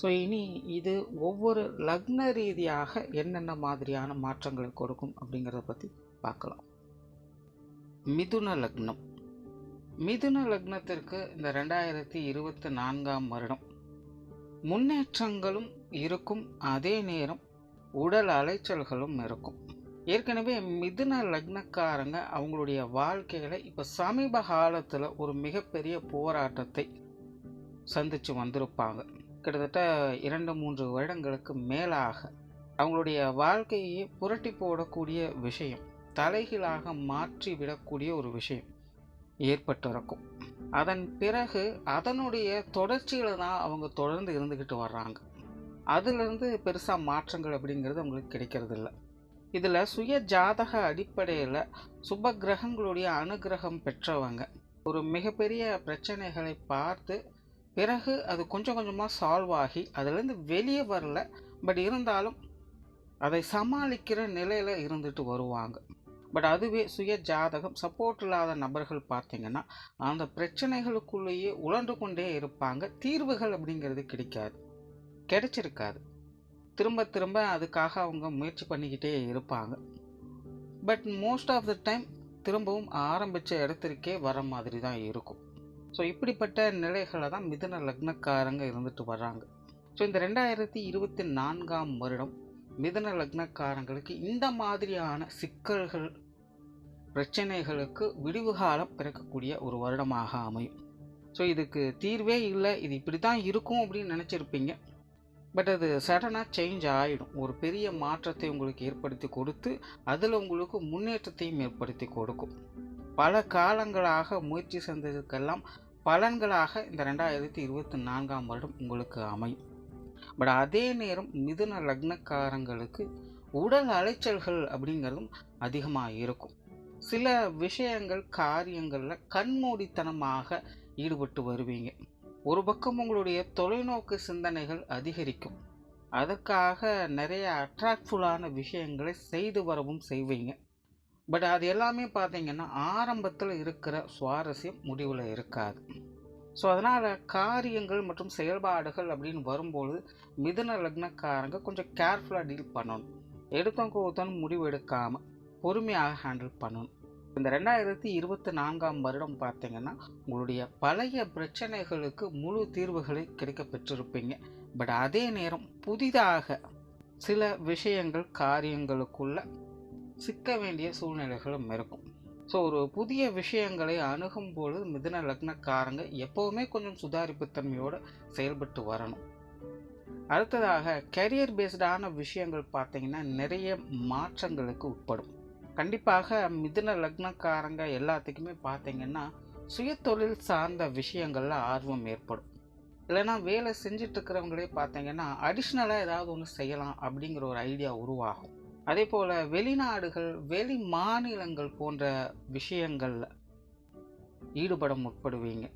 So இனி இது ஒவ்வொரு லக்ன ரீதியாக என்னென்ன மாதிரியான மாற்றங்களை கொடுக்கும் அப்படிங்கிறத பற்றி பார்க்கலாம். மிதுன லக்னம். மிதுன லக்னத்திற்கு இந்த ரெண்டாயிரத்தி இருபத்தி நான்காம் வருடம். முன்னேற்றங்களும் இருக்கும் அதே நேரம் உடல் அலைச்சல்களும் இருக்கும். ஏற்கனவே மிதுன லக்னக்காரங்க அவங்களுடைய வாழ்க்கையில் இப்போ சமீப காலத்தில் ஒரு மிகப்பெரிய போராட்டத்தை சந்தித்து வந்திருப்பாங்க. கிட்டத்தட்ட இரண்டு மூன்று வருடங்களுக்கு மேலாக அவங்களுடைய வாழ்க்கையை புரட்டி போடக்கூடிய விஷயம் தலைகீழாக மாற்றி விடக்கூடிய ஒரு விஷயம் ஏற்பட்டிருக்கும். அதன் பிறகு அதனுடைய தொடர்ச்சியில் தான் அவங்க தொடர்ந்து இருந்துக்கிட்டு வர்றாங்க. அதுலேருந்து பெருசாக மாற்றங்கள் அப்படிங்கிறது அவங்களுக்கு கிடைக்கிறது இல்லை இதில் சுய ஜாதக அடிப்படையில் சுப கிரகங்களுடைய அனுகிரகம் பெற்றவங்க ஒரு மிகப்பெரிய பிரச்சனைகளை பார்த்து பிறகு அது கொஞ்சம் கொஞ்சமாக சால்வ் ஆகி அதுலேருந்து வெளியே வரல. பட் இருந்தாலும் அதை சமாளிக்கிற நிலையில் இருந்துட்டு வருவாங்க. பட் அதுவே சுய ஜாதகம் சப்போர்ட் இல்லாத நபர்கள் பார்த்தீங்கன்னா அந்த பிரச்சனைகளுக்குள்ளேயே உழன்று கொண்டே இருப்பாங்க. தீர்வுகள் அப்படிங்கிறது கிடைக்காது. கிடைச்சிருக்காது. திரும்ப திரும்ப அதுக்காக அவங்க முயற்சி பண்ணிக்கிட்டே இருப்பாங்க. But most of the time திரும்பவும் ஆரம்பித்த இடத்திற்கே வர மாதிரி தான் இருக்கும். ஸோ இப்படிப்பட்ட நிலைகளை தான் மிதுன லக்னக்காரங்க இருந்துட்டு வர்றாங்க. ஸோ இந்த ரெண்டாயிரத்தி இருபத்தி நான்காம் வருடம் மிதன லக்னக்காரங்களுக்கு இந்த மாதிரியான சிக்கல்கள் பிரச்சனைகளுக்கு விடிவு காலம் பிறக்கக்கூடிய ஒரு வருடமாக அமையும். ஸோ இதுக்கு தீர்வே இல்லை. இது இப்படி தான் இருக்கும் அப்படின்னு நினச்சிருப்பீங்க. பட் அது சடனாக சேஞ்ச் ஆகிடும் ஒரு பெரிய மாற்றத்தை உங்களுக்கு ஏற்படுத்தி கொடுத்து அதில் உங்களுக்கு முன்னேற்றத்தையும் ஏற்படுத்தி கொடுக்கும். பல காலங்களாக முயற்சி செய்ததுக்கெல்லாம் பலன்களாக இந்த ரெண்டாயிரத்தி இருபத்தி நான்காம் வருடம் உங்களுக்கு அமையும். பட் அதே நேரம் மிதுன லக்னக்காரங்களுக்கு உடல் அலைச்சல்கள் அப்படிங்கிறதும் அதிகமாக இருக்கும். சில விஷயங்கள் காரியங்களில் கண்மூடித்தனமாக ஈடுபட்டு வருவீங்க. ஒரு பக்கம் உங்களுடைய தொலைநோக்கு சிந்தனைகள் அதிகரிக்கும். அதற்காக நிறைய அட்ராக்ட்ஃபுல்லான விஷயங்களை செய்து வரவும் செய்வீங்க. பட் அது எல்லாமே பார்த்தீங்கன்னா ஆரம்பத்தில் இருக்கிற சுவாரஸ்யம் முடிவில் இருக்காது. ஸோ அதனால் காரியங்கள் மற்றும் செயல்பாடுகள் அப்படின்னு வரும்பொழுது மிதுன லக்னக்காரங்க கொஞ்சம் கேர்ஃபுல்லாக டீல் பண்ணணும். எடுத்தவங்க ஒருத்தனும் முடிவு எடுக்காமல் பொறுமையாக ஹேண்டில் பண்ணணும். இந்த ரெண்டாயிரத்தி இருபத்தி நான்காம் வருடம் பார்த்தீங்கன்னா உங்களுடைய பழைய பிரச்சனைகளுக்கு முழு தீர்வுகளை கிடைக்க பெற்றிருப்பீங்க. பட் அதே நேரம் புதிதாக சில விஷயங்கள் காரியங்களுக்குள்ள சிக்க வேண்டிய சூழ்நிலைகளும் இருக்கும். ஸோ ஒரு புதிய விஷயங்களை அணுகும்போது மிதன மிதுன லக்னக்காரங்க எப்போவுமே கொஞ்சம் சுதாரிப்பு தன்மையோடு செயல்பட்டு வரணும். அடுத்ததாக கரியர் பேஸ்டான விஷயங்கள் பார்த்தீங்கன்னா நிறைய மாற்றங்களுக்கு உட்படும். கண்டிப்பாக மிதுன லக்னக்காரங்க எல்லாத்துக்குமே பார்த்திங்கன்னா சுயதொழில் சார்ந்த விஷயங்களில் ஆர்வம் ஏற்படும். இல்லைன்னா வேலை செஞ்சிட்ருக்கிறவங்களே பார்த்தீங்கன்னா அடிஷ்னலாக ஏதாவது ஒன்று செய்யலாம் அப்படிங்கிற ஒரு ஐடியா உருவாகும். அதே போல் வெளிநாடுகள் வெளி மாநிலங்கள் போன்ற விஷயங்களில் ஈடுபட முற்படுவீங்க.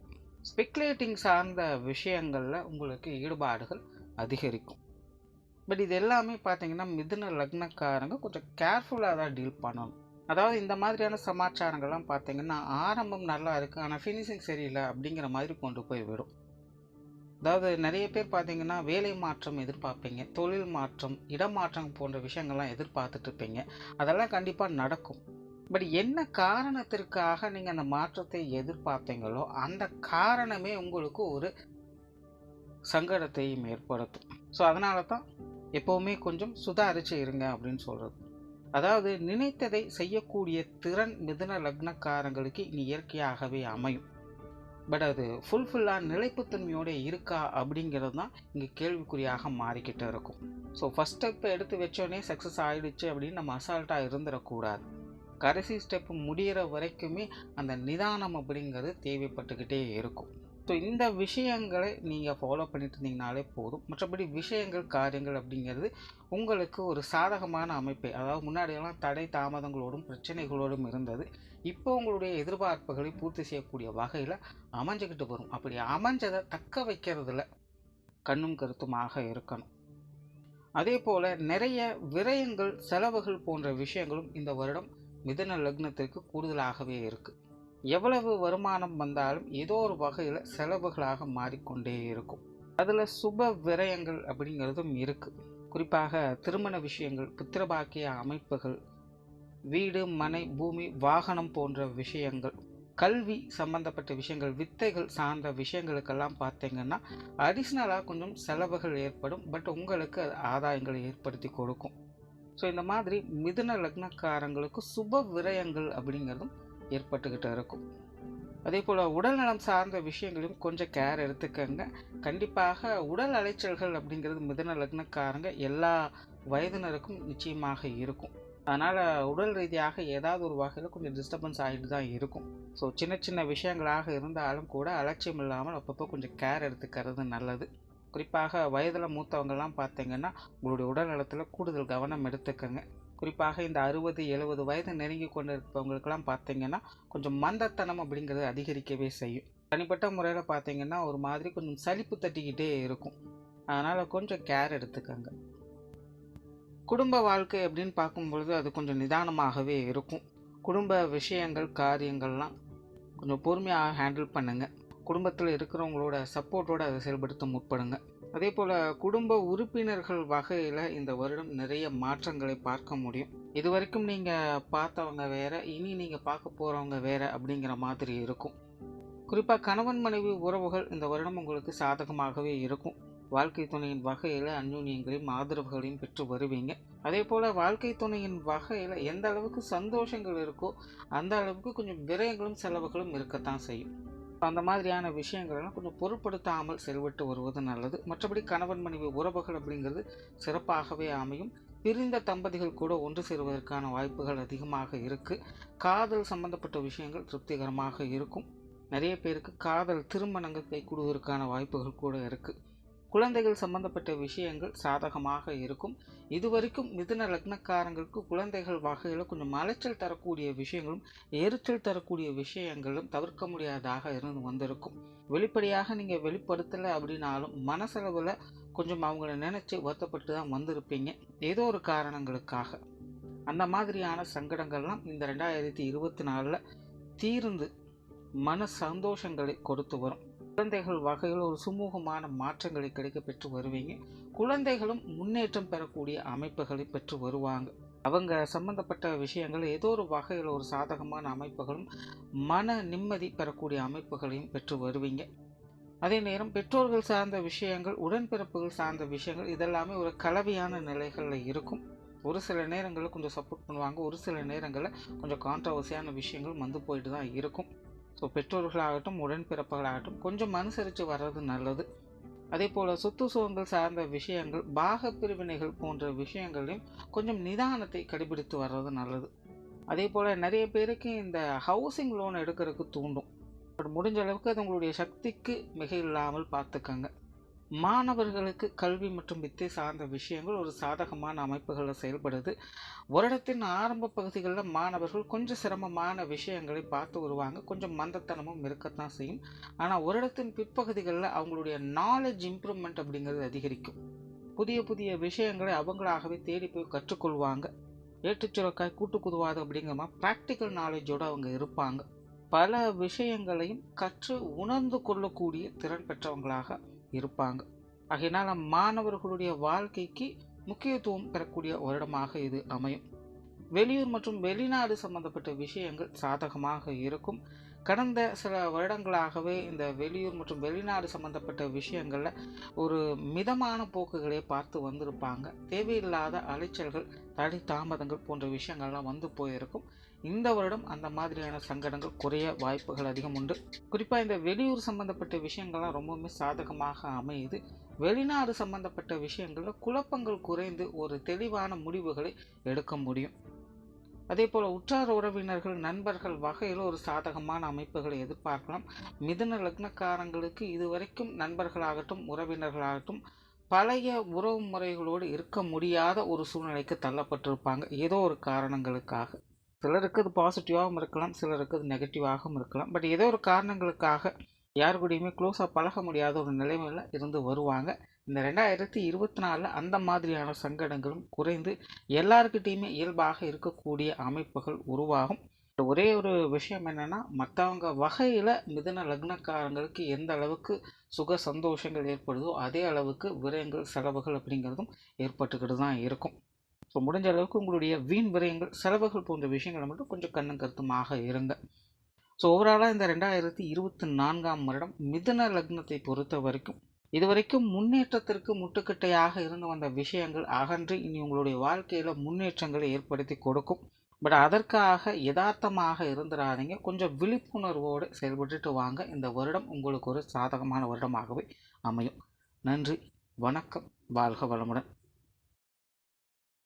ஸ்பெக்குலேட்டிங் சார்ந்த விஷயங்களில் உங்களுக்கு ஈடுபாடுகள் அதிகரிக்கும். பட் இது எல்லாமே பார்த்தீங்கன்னா மிதுன லக்னக்காரங்க கொஞ்சம் கேர்ஃபுல்லாக தான் டீல் பண்ணணும். அதாவது இந்த மாதிரியான சமாச்சாரங்கள்லாம் பார்த்தீங்கன்னா ஆரம்பம் நல்லா இருக்குது ஆனால் ஃபினிஷிங் சரியில்லை அப்படிங்கிற மாதிரி கொண்டு போய் விடும். அதாவது நிறைய பேர் பார்த்தீங்கன்னா வேலை மாற்றம் எதிர்பார்ப்பீங்க தொழில் மாற்றம் இடமாற்றம் போன்ற விஷயங்கள்லாம் எதிர்பார்த்துட்டு இருப்பீங்க. அதெல்லாம் கண்டிப்பாக நடக்கும். பட் என்ன காரணத்திற்காக நீங்கள் அந்த மாற்றத்தை எதிர்பார்த்தீங்களோ அந்த காரணமே உங்களுக்கு ஒரு சங்கடத்தையும் ஏற்படுத்தும். ஸோ அதனால தான் எப்போவுமே கொஞ்சம் சுதாரிச்சு இருங்க அப்படின்னு சொல்கிறது அதாவது நினைத்ததை செய்யக்கூடிய திறன் மிதுன லக்னக்காரங்களுக்கு இனி இயற்கையாகவே அமையும். பட் அது ஃபுல்ஃபில்லாக நிலைப்புத்தன்மையோடு இருக்கா அப்படிங்கிறது தான் இங்கே கேள்விக்குறியாக மாறிக்கிட்டு இருக்கும். ஸோ ஃபஸ்ட் ஸ்டெப் எடுத்து வச்சோடனே சக்ஸஸ் ஆகிடுச்சு அப்படின்னு நம்ம அசால்ட்டாக இருந்துடக்கூடாது. கடைசி ஸ்டெப் முடிகிற வரைக்குமே அந்த நிதானம் அப்படிங்கிறது தேவைப்பட்டுக்கிட்டே இருக்கும். ஸோ இந்த விஷயங்களை நீங்கள் ஃபாலோ பண்ணிட்டு இருந்தீங்கனாலே போதும். மற்றபடி விஷயங்கள் காரியங்கள் அப்படிங்கிறது உங்களுக்கு ஒரு சாதகமான அமைப்பை. அதாவது முன்னாடியெல்லாம் தடை தாமதங்களோடும் பிரச்சனைகளோடும் இருந்தது. இப்போ உங்களுடைய எதிர்பார்ப்புகளை பூர்த்தி செய்யக்கூடிய வகையில் அமைஞ்சுக்கிட்டு வரும். அப்படி அமைஞ்சதை தக்க வைக்கிறதுல கண்ணும் கருத்துமாக இருக்கணும். அதே போல் நிறைய விரயங்கள் செலவுகள் போன்ற விஷயங்களும் இந்த வருடம் மிதன லக்னத்திற்கு கூடுதலாகவே இருக்குது எவ்வளவு வருமானம் வந்தாலும் ஏதோ ஒரு வகையில் செலவுகளாக மாறிக்கொண்டே இருக்கும். அதில் சுப விரயங்கள் அப்படிங்கிறதும் இருக்குது குறிப்பாக திருமண விஷயங்கள் புத்திரபாக்கிய அமைப்புகள் வீடு மனை பூமி வாகனம் போன்ற விஷயங்கள் கல்வி சம்பந்தப்பட்ட விஷயங்கள் வித்தைகள் சார்ந்த விஷயங்களுக்கெல்லாம் பார்த்தீங்கன்னா அடிஷ்னலாக கொஞ்சம் செலவுகள் ஏற்படும். பட் உங்களுக்கு அது ஆதாயங்களை ஏற்படுத்தி கொடுக்கும். ஸோ இந்த மாதிரி மிதுன லக்னக்காரங்களுக்கு சுப விரயங்கள் அப்படிங்கிறதும் ஏற்பட்டுக்கிட்டு இருக்கும். அதே போல் உடல்நலம் சார்ந்த விஷயங்களையும் கொஞ்சம் கேர் எடுத்துக்கங்க. கண்டிப்பாக உடல் அலைச்சல்கள் அப்படிங்கிறது மிதன லக்னக்காரங்க எல்லா வயதினருக்கும் நிச்சயமாக இருக்கும். அதனால் உடல் ரீதியாக ஏதாவது ஒரு வகையில் கொஞ்சம் டிஸ்டர்பன்ஸ் ஆகிட்டு தான் இருக்கும். ஸோ சின்ன சின்ன விஷயங்களாக இருந்தாலும் கூட அலட்சியம் இல்லாமல் அப்பப்போ கொஞ்சம் கேர் எடுத்துக்கிறது நல்லது. குறிப்பாக வயதில் மூத்தவங்கள்லாம் பார்த்தீங்கன்னா உங்களுடைய உடல் நலத்தில் கூடுதல் கவனம் எடுத்துக்கங்க. குறிப்பாக இந்த அறுபது எழுபது வயது நெருங்கி கொண்டு இருப்பவங்களுக்கெல்லாம் பார்த்தீங்கன்னா கொஞ்சம் மந்தத்தனம் அப்படிங்கிறது அதிகரிக்கவே செய்யும். தனிப்பட்ட முறையில் பார்த்தீங்கன்னா ஒரு மாதிரி கொஞ்சம் சலிப்பு தட்டிக்கிட்டே இருக்கும். அதனால் கொஞ்சம் கேர் எடுத்துக்கோங்க. குடும்ப வாழ்க்கை அப்படின்னு பார்க்கும்பொழுது அது கொஞ்சம் நிதானமாகவே இருக்கும். குடும்ப விஷயங்கள் காரியங்கள்லாம் கொஞ்சம் பொறுமையாக ஹேண்டில் பண்ணுங்கள் குடும்பத்தில் இருக்கிறவங்களோட சப்போர்ட்டோடு அதை செயல்படுத்த முற்படுங்க. அதே போல் குடும்ப உறுப்பினர்கள் வகையில் இந்த வருடம் நிறைய மாற்றங்களை பார்க்க முடியும். இது வரைக்கும் நீங்கள் பார்த்தவங்க வேற இனி நீங்கள் பார்க்க போகிறவங்க வேற அப்படிங்கிற மாதிரி இருக்கும். குறிப்பாக கணவன் மனைவி உறவுகள் இந்த வருடம் உங்களுக்கு சாதகமாகவே இருக்கும். வாழ்க்கை துணையின் வகையில் அந்யூன்யங்களையும் ஆதரவுகளையும் பெற்று வருவீங்க. அதே போல் வாழ்க்கை துணையின் வகையில் எந்த அளவுக்கு சந்தோஷங்கள் இருக்கோ அந்த அளவுக்கு கொஞ்சம் விரயங்களும் செலவுகளும் இருக்கத்தான் செய்யும். அந்த மாதிரியான விஷயங்களெல்லாம் கொஞ்சம் பொருட்படுத்தாமல் செயல்பட்டு வருவது நல்லது. மற்றபடி கணவன் மனைவி உறவுகள் அப்படிங்கிறது சிறப்பாகவே அமையும். பிரிந்த தம்பதிகள் கூட ஒன்று சேருவதற்கான வாய்ப்புகள் அதிகமாக இருக்குது காதல் சம்பந்தப்பட்ட விஷயங்கள் திருப்திகரமாக இருக்கும். நிறைய பேருக்கு காதல் திருமணங்கள் கைகூடுவதற்கான வாய்ப்புகள் கூட இருக்குது குழந்தைகள் சம்பந்தப்பட்ட விஷயங்கள் சாதகமாக இருக்கும். இதுவரைக்கும் மிதுன லக்னக்காரங்களுக்கு குழந்தைகள் வகையில் கொஞ்சம் அலைச்சல் தரக்கூடிய விஷயங்களும் எரிச்சல் தரக்கூடிய விஷயங்களும் தவிர்க்க முடியாததாக இருந்து வந்திருக்கும். வெளிப்படையாக நீங்கள் வெளிப்படுத்தலை அப்படின்னாலும் மனசளவில் கொஞ்சம் அவங்கள நினச்சி வருத்தப்பட்டு தான் வந்திருப்பீங்க. ஏதோ ஒரு காரணங்களுக்காக. அந்த மாதிரியான சங்கடங்கள்லாம் இந்த ரெண்டாயிரத்தி இருபத்தி நாலில் தீர்ந்து மன சந்தோஷங்களை கொடுத்து வரும். குழந்தைகள் வகையில் ஒரு சுமூகமான மாற்றங்களை கிடைக்க பெற்று வருவீங்க. குழந்தைகளும் முன்னேற்றம் பெறக்கூடிய அமைப்புகளை பெற்று வருவாங்க. அவங்க சம்பந்தப்பட்ட விஷயங்கள் ஏதோ ஒரு வகையில் ஒரு சாதகமான அமைப்புகளும் மன நிம்மதி பெறக்கூடிய அமைப்புகளையும் பெற்று வருவீங்க. அதே நேரம் பெற்றோர்கள் சார்ந்த விஷயங்கள் உடன்பிறப்புகள் சார்ந்த விஷயங்கள் இதெல்லாமே ஒரு கலவையான நிலைகளில் இருக்கும். ஒரு சில நேரங்களில் கொஞ்சம் சப்போர்ட் பண்ணுவாங்க. ஒரு சில நேரங்களில் கொஞ்சம் கான்ட்ரவர்சியான விஷயங்கள் வந்து போயிட்டு தான் இருக்கும். ஸோ பெற்றோர்களாகட்டும் உடன்பிறப்புகளாகட்டும் கொஞ்சம் அனுசரித்து வர்றது நல்லது. அதே போல் சொத்து சுகங்கள் சார்ந்த விஷயங்கள் பாக பிரிவினைகள் போன்ற விஷயங்களையும் கொஞ்சம் நிதானத்தை கடைபிடித்து வர்றது நல்லது. அதே போல் நிறைய பேருக்கு இந்த ஹவுசிங் லோன் எடுக்கிறதுக்கு தூண்டும். பட் முடிஞ்ச அளவுக்கு அது உங்களுடைய சக்திக்கு மிக இல்லாமல் பார்த்துக்கங்க. மாணவர்களுக்கு கல்வி மற்றும் வித்தை சார்ந்த விஷயங்கள் ஒரு சாதகமான அமைப்புகளில் செயல்படுது. வருடத்தின் ஆரம்ப பகுதிகளில் மாணவர்கள் கொஞ்சம் சிரமமான விஷயங்களை பார்த்து வருவாங்க. கொஞ்சம் மந்தத்தனமும் இருக்கத்தான் செய்யும். ஆனால் வருடத்தின் பிற்பகுதிகளில் அவங்களுடைய நாலேஜ் இம்ப்ரூவ்மெண்ட் அப்படிங்கிறது அதிகரிக்கும். புதிய புதிய விஷயங்களை அவங்களாகவே தேடி போய் கற்றுக்கொள்வாங்க. ஏற்றுச்சுரக்காய் கூட்டு குதுவாது அப்படிங்கிற மாதிரி ப்ராக்டிக்கல் நாலேஜோடு அவங்க இருப்பாங்க. பல விஷயங்களையும் கற்று உணர்ந்து கொள்ளக்கூடிய திறன் பெற்றவங்களாக இருப்பாங்க. ஆகையினால் மாணவர்களுடைய வாழ்க்கைக்கு முக்கியத்துவம் பெறக்கூடிய வருடமாக இது அமையும். வெளியூர் மற்றும் வெளிநாடு சம்பந்தப்பட்ட விஷயங்கள் சாதகமாக இருக்கும். கடந்த சில வருடங்களாகவே இந்த வெளியூர் மற்றும் வெளிநாடு சம்பந்தப்பட்ட விஷயங்களில் ஒரு மிதமான போக்குகளை பார்த்து வந்திருப்பாங்க. தேவையில்லாத அலைச்சல்கள் தடை தாமதங்கள் போன்ற விஷயங்கள்லாம் வந்து போயிருக்கும். இந்த வருடம் அந்த மாதிரியான சங்கடங்கள் குறைய வாய்ப்புகள் அதிகம் உண்டு. குறிப்பாக இந்த வெளியூர் சம்பந்தப்பட்ட விஷயங்கள்லாம் ரொம்பவுமே சாதகமாக அமையுது. வெளிநாடு சம்பந்தப்பட்ட விஷயங்களில் குழப்பங்கள் குறைந்து ஒரு தெளிவான முடிவுகளை எடுக்க முடியும். அதே போல் உற்றார் உறவினர்கள் நண்பர்கள் வகையில் ஒரு சாதகமான அமைப்புகளை எதிர்பார்க்கலாம். மிதுன லக்னக்காரங்களுக்கு இதுவரைக்கும் நண்பர்களாகட்டும் உறவினர்களாகட்டும் பழைய உறவு முறைகளோடு இருக்க முடியாத ஒரு சூழ்நிலைக்கு தள்ளப்பட்டிருப்பாங்க. ஏதோ ஒரு காரணங்களுக்காக. சிலருக்கு அது பாசிட்டிவாகவும் இருக்கலாம் சிலருக்கு அது நெகட்டிவாகவும் இருக்கலாம். பட் ஏதோ ஒரு காரணங்களுக்காக யார் கூடயுமே க்ளோஸாக பழக முடியாத ஒரு நிலைமையில் இருந்து வருவாங்க. இந்த ரெண்டாயிரத்தி இருபத்தி நாலில் அந்த மாதிரியான சங்கடங்களும் குறைந்து எல்லாருக்கிட்டேயுமே இயல்பாக இருக்கக்கூடிய அமைப்புகள் உருவாகும். ஒரே ஒரு விஷயம் என்னென்னா மற்றவங்க வகையில் மிதன லக்னக்காரங்களுக்கு எந்த அளவுக்கு சுக சந்தோஷங்கள் ஏற்படுதோ அதே அளவுக்கு விரயங்கள் செலவுகள் அப்படிங்கிறதும் ஏற்பட்டுக்கிட்டு தான் இருக்கும். ஸோ முடிஞ்ச அளவுக்கு உங்களுடைய வீண் விரயங்கள் செலவுகள் போன்ற விஷயங்களை மட்டும் கொஞ்சம் கண்ணும் கருத்துமாக இருங்க. ஸோ ஓவராலாக இந்த ரெண்டாயிரத்தி இருபத்தி நான்காம் வருடம் மிதன லக்னத்தை பொறுத்த வரைக்கும் இதுவரைக்கும் முன்னேற்றத்திற்கு முட்டுக்கட்டையாக இருந்து வந்த விஷயங்கள் அகன்று இனி உங்களுடைய வாழ்க்கையில் முன்னேற்றங்களை ஏற்படுத்தி கொடுக்கும். பட் அதற்காக யதார்த்தமாக இருந்துடாதீங்க கொஞ்சம் விழிப்புணர்வோடு செயல்பட்டுட்டு வாங்க. இந்த வருடம் உங்களுக்கு ஒரு சாதகமான வருடமாகவே அமையும். நன்றி வணக்கம் வாழ்க வளமுடன்.